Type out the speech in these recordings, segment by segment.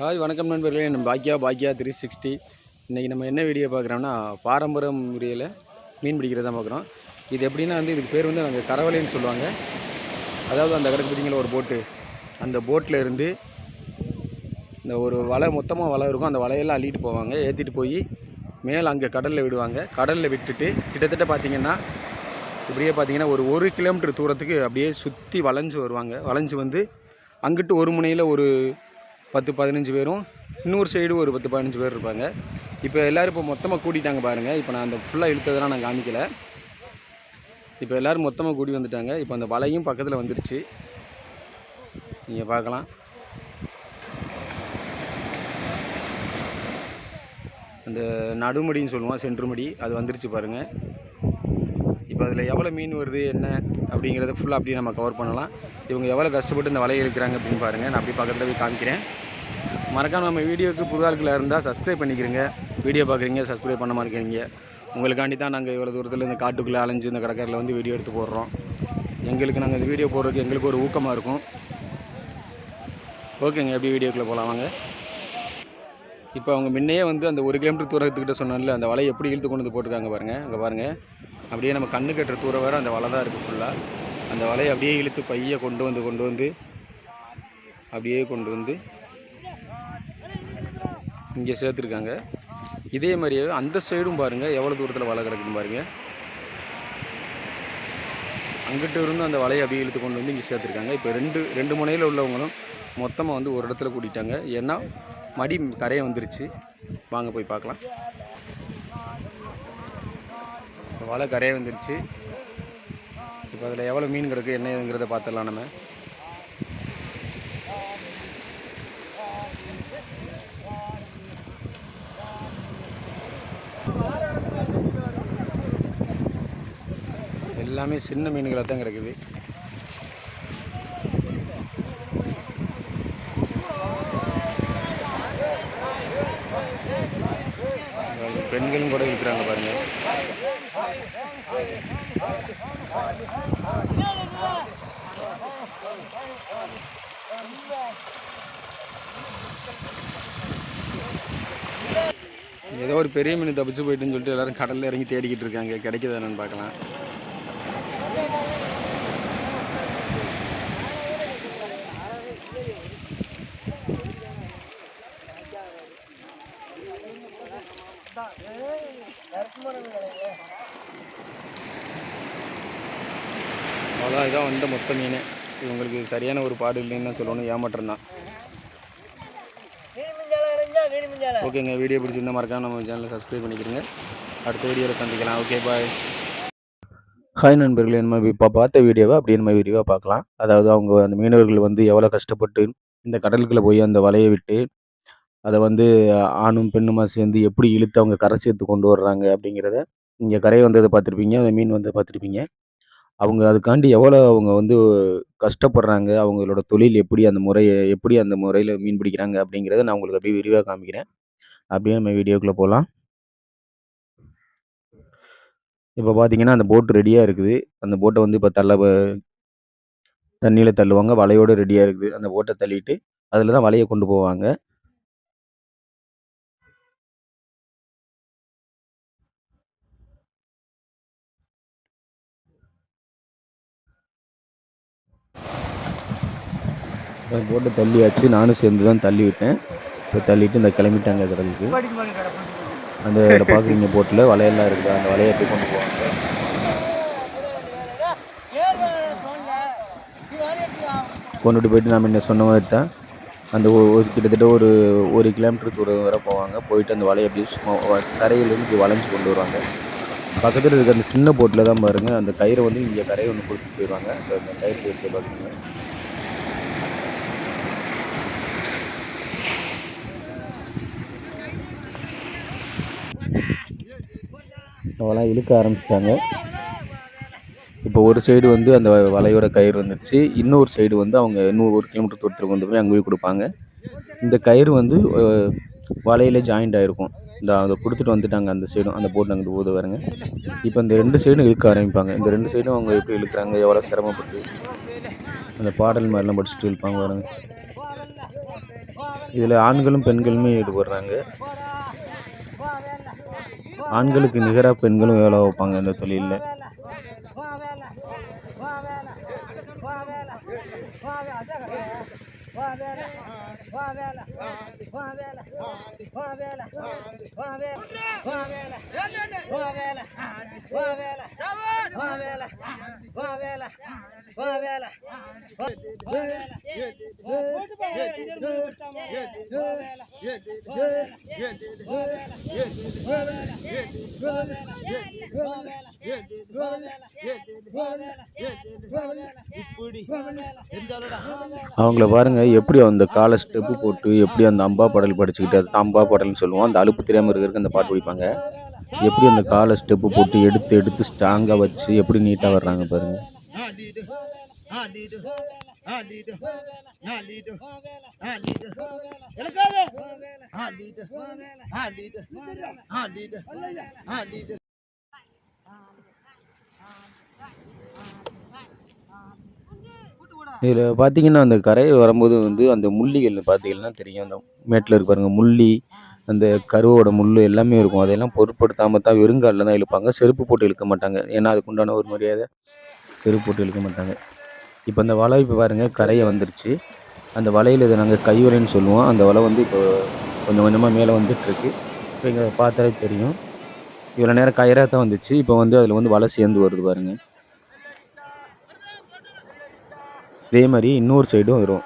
Hi வணக்கம் நண்பர்களே. நம்ம பாக்கியா பாக்கியா த்ரீ சிக்ஸ்டி இன்றைக்கி நம்ம என்ன வீடியோ பார்க்குறோம்னா பாரம்பரிய முறையில் மீன் பிடிக்கிறதா பார்க்குறோம். இது எப்படின்னா வந்து இதுக்கு பேர் வந்து நாங்கள் கரவலைன்னு சொல்லுவாங்க. அதாவது அந்த கடற்கு பார்த்தீங்களா ஒரு போட்டு அந்த போட்டில் இருந்து இந்த ஒரு வலை மொத்தமாக வலை இருக்கும். அந்த வலையெல்லாம் அள்ளிட்டு போவாங்க. ஏற்றிட்டு போய் மேலே அங்கே கடலில் விடுவாங்க. கடலில் விட்டுட்டு கிட்டத்தட்ட பார்த்தீங்கன்னா இப்படியே பார்த்தீங்கன்னா ஒரு ஒரு கிலோமீட்டர் தூரத்துக்கு அப்படியே சுற்றி வளைஞ்சு வருவாங்க. வளைஞ்சு வந்து அங்கிட்டு ஒரு முனையில் ஒரு பத்து பதினஞ்சு பேரும். இன்னொரு சைடு ஒரு பத்து பதினஞ்சு பேர் இருப்பாங்க. இப்போ எல்லோரும் இப்போ மொத்தமாக கூட்டிட்டாங்க பாருங்கள் இப்போ நான் அந்த ஃபுல்லாக இழுத்ததெல்லாம் நான் காமிக்கல. இப்போ எல்லோரும் மொத்தமாக கூடி வந்துட்டாங்க. இப்போ அந்த வலையும் பக்கத்தில் வந்துருச்சு. நீங்கள் பார்க்கலாம். அந்த நடுமடின்னு சொல்லுவோம் சென்றுமடி. அது வந்துருச்சு பாருங்கள் இப்போ அதில் எவ்வளோ மீன் வருது என்ன அப்படிங்கிறத ஃபுல்லாக அப்படியே நம்ம கவர் பண்ணலாம். இவங்க எவ்வளோ கஷ்டப்பட்டு இந்த வலையை இருக்கிறாங்க அப்படின்னு பாருங்கள் நான் அப்படி பக்கத்தில் போய் காமிக்கிறேன். மறக்காம நம்ம வீடியோவுக்கு புது ஆட்களாக இருந்தால் சப்ஸ்கிரைப் பண்ணிக்கிறீங்க. வீடியோ பார்க்குறீங்க சப்ஸ்கிரைப் பண்ண மாட்டேங்கிறீங்க உங்களுக்காண்டி தான் நாங்கள் இவ்வளோ தூரத்தில் இந்த காட்டுக்குள்ளே அலைஞ்சு இந்த கடற்கரையில் வந்து வீடியோ எடுத்து போடுறோம். எங்களுக்கு நாங்கள் இந்த வீடியோ போடுறதுக்கு எங்களுக்கு ஒரு ஊக்கமாக இருக்கும். ஓகேங்க எப்படி வீடியோக்குள்ளே போகலாம் வாங்க. இப்போ அவங்க முன்னையே வந்து அந்த ஒரு கிலோமீட்டர் தூரத்துக்கிட்ட சொன்னால அந்த வலையை எப்படி இழுத்து கொண்டு வந்து போட்டிருக்காங்க பாருங்கள் அங்கே பாருங்கள் அப்படியே நம்ம கண்ணு கட்டுற தூரம் வேறு அந்த வலை தான் இருக்குது ஃபுல்லாக அந்த வலையை அப்படியே இழுத்து பையை கொண்டு வந்து கொண்டு வந்து அப்படியே கொண்டு வந்து இங்கே சேர்த்துருக்காங்க. இதே மாதிரியே அந்த சைடும் பாருங்கள் எவ்வளோ தூரத்தில் வலை கிடக்குன்னு பாருங்கள் அங்கிட்ட இருந்து அந்த வலையை அப்படியே இழுத்து கொண்டு வந்து இங்கே சேர்த்துருக்காங்க. இப்போ ரெண்டு ரெண்டு முனையில் உள்ளவங்களும் மொத்தமாக வந்து ஒரு இடத்துல கூட்டிட்டாங்க. ஏன்னா மடி கரையை வந்துருச்சு. வாங்க போய் பார்க்கலாம். வலை கரையை வந்துருச்சு. இப்போ அதில் எவ்வளோ மீன் கிடக்கு என்ன ஏதுங்கிறத பார்த்துடலாம் நம்ம. எல்லாமே சின்ன மீன்களாக தான் கிடக்குது. பெண்களும் கூட இருக்கிறாங்க பாருங்க. ஏதோ ஒரு பெரிய மீன் தப்பிச்சு போயிட்டுன்னு சொல்லிட்டு எல்லாரும் கடல்ல இறங்கி தேடிக்கிட்டு இருக்காங்க. கிடைக்குதா என்னன்னு பார்க்கலாம். அதுதான் இதான் வந்த மொத்த மீன். இவங்களுக்கு சரியான ஒரு பாடு இல்லைன்னு தான் சொல்லணும் ஏமாற்றம் தான் ஓகேங்க வீடியோ பிடிச்சிருந்தா மறக்காம நம்ம சேனலை சப்ஸ்கிரைப் பண்ணிக்கிறங்க அடுத்த வீடியோவில் சந்திக்கலாம். ஓகே பாய் ஹாய் நண்பர்களே நம்ம இப்போ பார்த்த வீடியோவை அப்படியே நம்ம விரிவாக பார்க்கலாம். அதாவது அவங்க அந்த மீனவர்கள் வந்து எவ்வளோ கஷ்டப்பட்டு இந்த கடலுக்குள்ளே போய் அந்த வலையை விட்டு அதை வந்து ஆணும் பெண்ணுமா சேர்ந்து எப்படி இழுத்து அவங்க கரை சேர்த்து கொண்டு வர்றாங்க அப்படிங்கிறத இங்கே கரையை வந்ததை பார்த்துருப்பீங்க அந்த மீன் வந்து பார்த்துருப்பீங்க. அவங்க அதுக்காண்டி எவ்வளோ அவங்க வந்து கஷ்டப்படுறாங்க அவங்களோட தொழில் எப்படி அந்த முறையை எப்படி அந்த முறையில் மீன் பிடிக்கிறாங்க அப்படிங்கிறத நான் உங்களுக்கு அப்படியே விரிவாக காமிக்கிறேன். அப்படியே நம்ம வீடியோக்குள்ளே போகலாம் இப்போ பார்த்தீங்கன்னா அந்த போட் ரெடியாக இருக்குது. அந்த போட்டை வந்து இப்போ தள்ள தண்ணியில் தள்ளுவாங்க. வலையோடு ரெடியாக இருக்குது. அந்த போட்டை தள்ளிட்டு அதில் தான் வலையை கொண்டு போவாங்க. அப்புறம் போட்டை தள்ளியாச்சு. நானும் சேர்ந்து தான் தள்ளி விட்டேன் இப்போ தள்ளிட்டு இந்த கிளம்பிட்டாங்க கடலுக்கு அந்த பார்க்குறீங்க போட்டில் வலையெல்லாம் இருக்குது. அந்த வலையை எப்படி கொண்டு போவாங்க. கொண்டுட்டு போயிட்டு நம்ம என்ன சொன்ன மாதிரி தான். அந்த ஒரு கிட்டத்தட்ட ஒரு ஒரு கிலோமீட்டர் தூரம் வரை போவாங்க. போயிட்டு அந்த வலையை அப்படியே சும்மா கரையிலேருந்து இப்படி வளைஞ்சு கொண்டு வருவாங்க. பக்கத்தில் இருக்க அந்த சின்ன போட்டில் தான் பாருங்கள் அந்த கயிறை வந்து இங்கே கரையை ஒன்று கொடுத்துட்டு போயிடுவாங்க அந்த கயிறு எடுத்து பார்த்துக்கோங்க அவெல்லாம் இழுக்க ஆரம்பிச்சிட்டாங்க. இப்போ ஒரு சைடு வந்து அந்த வலையோட கயிறு வந்துருச்சு. இன்னொரு சைடு வந்து அவங்க இன்னும் ஒரு கிலோமீட்டர் தூரத்துக்கு வந்து போய் அங்கே போய் கொடுப்பாங்க. இந்த கயிறு வந்து வலையில் ஜாயிண்ட் ஆகிருக்கும் இந்த அதை கொடுத்துட்டு வந்துட்டாங்க அந்த சைடும் அந்த போட்டு அங்கிட்டு போது வரங்க இப்போ இந்த ரெண்டு சைடும் இழுக்க ஆரம்பிப்பாங்க. இந்த ரெண்டு சைடும் அவங்க எப்படி இழுக்கிறாங்க எவ்வளோ சிரமப்பட்டு அந்த பாடல் மாதிரிலாம் படிச்சுட்டு இழுப்பாங்க வரங்க இதில் ஆண்களும் பெண்களுமே ஈடுபடுறாங்க. ஆண்களுக்கு நிகராக பெண்களும் வேலை வைப்பாங்க இந்த தொழிலில். அவங்கள பாருங்க எப்படி அந்த காலை ஸ்டெப்பு போட்டு எப்படி அந்த அம்பா பாடல் படிச்சுக்கிட்டு அது அம்பா பாடல்னு சொல்லுவோம் அந்த அலுப்பு தெரியாமல் இருக்கிறதுக்கு அந்த பாட்டு படிப்பாங்க. எப்படி அந்த காலை ஸ்டெப்பு போட்டு எடுத்து எடுத்து ஸ்ட்ராங்காக வச்சு எப்படி நீட்டாக வர்றாங்க பாருங்கள் இதில் பார்த்தீங்கன்னா அந்த கரை வரும்போது வந்து அந்த முள்ளிகள் பார்த்தீங்கன்னா தெரியும். அந்த மேட்டில் இருக்கு பாருங்கள் முள்ளி அந்த கருவோட முள் எல்லாமே இருக்கும். அதையெல்லாம் பொருட்படுத்தாமல் தான் வெறுங்காலில் தான் இழுப்பாங்க. செருப்பு போட்டு இழுக்க மாட்டாங்க. ஏன்னா அதுக்குண்டான ஒரு மரியாதை. செருப்பு போட்டு இழுக்க மாட்டாங்க. இப்போ அந்த வலை இப்போ பாருங்க கரையை வந்துருச்சு. அந்த வலையில் இதை நாங்கள் கைவலைன்னு சொல்லுவோம். அந்த வலை வந்து இப்போ கொஞ்சம் கொஞ்சமாக மேலே வந்துட்டுருக்கு. இப்போ இங்கே பார்த்தாலே தெரியும். இவ்வளோ நேரம் கயிறாக தான் வந்துச்சு. இப்போ வந்து அதில் வந்து வலை சேர்ந்து வருது பாருங்க. இதே மாதிரி இன்னொரு சைடும் வரும்.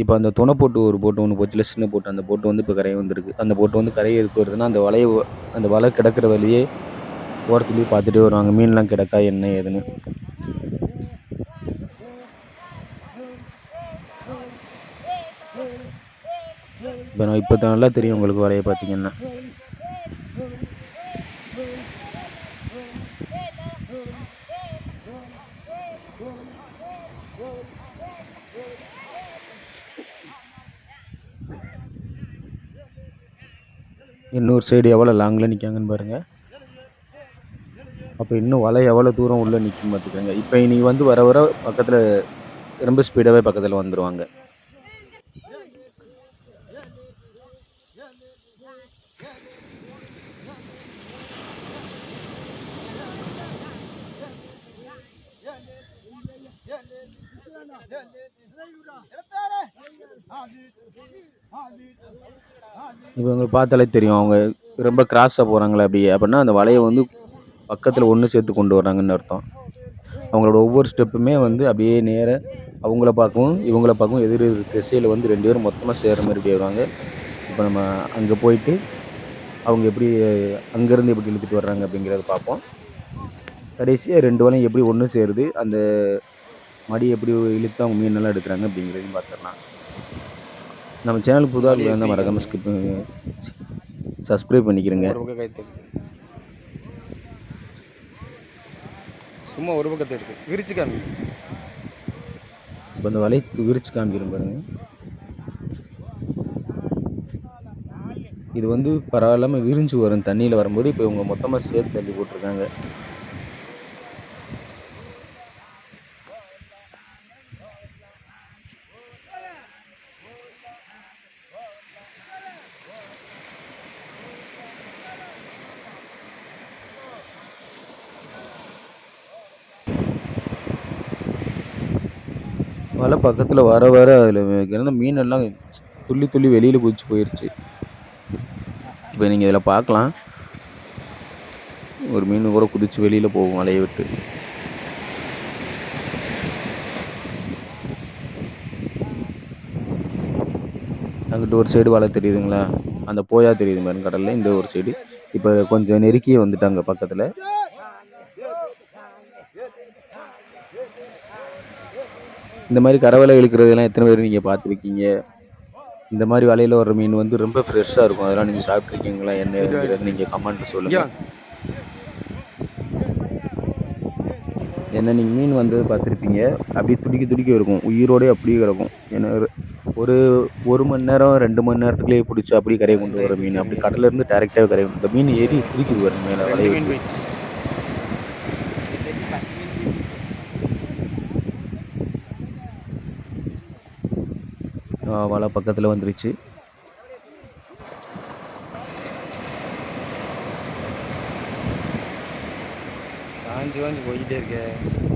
இப்போ அந்த துணை போட்டு ஒரு போட்டு ஒன்று போச்சுல சின்ன போட்டு அந்த போட்டு வந்து இப்போ கரையை வந்திருக்கு. அந்த போட்டு வந்து கரையை எதுக்கு வருதுன்னா அந்த வலையை அந்த வலை கிடக்கிற வழியே ஓரத்துலேயே பார்த்துட்டே வருவாங்க. மீன்லாம் கிடக்கா என்ன ஏதுன்னு. இப்போ நான் இப்போ நல்லா தெரியும் உங்களுக்கு வலையை பார்த்தீங்கன்னா. இன்னொரு சைடு எவ்வளோ லாங்கில் நிற்காங்கன்னு பாருங்கள் அப்போ இன்னும் வலை எவ்வளோ தூரம் உள்ளே நிற்கும் பார்த்துக்கோங்க இப்போ இனி வந்து வர வர பக்கத்தில் ரொம்ப ஸ்பீடாகவே பக்கத்தில் வந்துடுவாங்க இப்போ இவங்க பார்த்தாலே தெரியும் அவங்க ரொம்ப கிராஸாக போகிறாங்களே அப்படி அப்படின்னா அந்த வலையை வந்து பக்கத்தில் ஒன்று சேர்த்து கொண்டு வர்றாங்கன்னு அர்த்தம். அவங்களோட ஒவ்வொரு ஸ்டெப்புமே வந்து அப்படியே நேர அவங்கள பார்க்கவும் இவங்கள பார்க்கவும் எதிர் எதிர் திசையில் வந்து ரெண்டு பேரும் மொத்தமாக சேர்ற மாதிரி இப்படி வருவாங்க. இப்போ நம்ம அங்கே போயிட்டு அவங்க எப்படி அங்கேருந்து எப்படி இழுத்துட்டு வர்றாங்க அப்படிங்கிறத பார்ப்போம். கடைசியாக ரெண்டு வலையும் எப்படி ஒன்று சேருது அந்த மடி எப்படி இழுத்து அவங்க மீனெல்லாம் எடுக்கிறாங்க அப்படிங்கிறதையும் பார்த்துடலாம். நம்ம சேனல் புதுவாக இருந்தால் மறக்காமல் ஸ்கிப் சப்ஸ்கிரைப் பண்ணிக்கிறேங்க. சும்மா ஒரு பக்கத்தை எடுத்து விரிச்சு காமி இப்போ இந்த வலை விரிச்சு காமிக்கிறேன் பாருங்க. இது வந்து பரவாயில்லாமல் விரிஞ்சு வரும். தண்ணியில் வரும்போது இப்போ இவங்க மொத்தமாக சேர்த்து தள்ளி போட்டிருக்காங்க. வலை பக்கத்தில் வர வர அதில் இருந்த மீனெல்லாம் துள்ளி துள்ளி வெளியில் குதிச்சு போயிடுச்சு இப்போ நீங்கள் இதில் பார்க்கலாம் ஒரு மீன் கூட குதிச்சு வெளியில் போகும் வலையை விட்டு. அங்கிட்டு ஒரு சைடு வலை தெரியுதுங்களா? அந்த போயா தெரியுது பாருங்க கடலில் இந்த ஒரு சைடு. இப்போ கொஞ்சம் நெருக்கியே வந்துட்டாங்க பக்கத்தில். இந்த மாதிரி கரவலை இழுக்கிறதெல்லாம் எத்தனை பேர் நீங்கள் பார்த்துருக்கீங்க? இந்த மாதிரி வலையில் வர்ற மீன் வந்து ரொம்ப ஃப்ரெஷ்ஷாக இருக்கும். அதெல்லாம் நீங்கள் சாப்பிட்ருக்கீங்களா என்ன நீங்கள் கமெண்ட்டில் சொல்லுங்கள் என்ன நீங்கள் மீன் வந்து பார்த்துருப்பீங்க? அப்படியே துடிக்க துடிக்க இருக்கும். உயிரோடே அப்படியே கிடக்கும். ஏன்னா ஒரு- ஒரு மணி நேரம் ரெண்டு மணி நேரத்துக்குள்ளேயே பிடிச்சி அப்படியே கரையை கொண்டு வர மீன். அப்படி கடல்ல இருந்து டேரெக்டாகவே கரையை கொண்டு மீன் ஏறி குதிக்குது வரும் மேலே வலையை மீன் விட்டு. போயிடுச்சு வலை பக்கத்தில் வந்துருச்சு. காஞ்சி வாஞ்சி போய்கிட்டே இருக்கேன்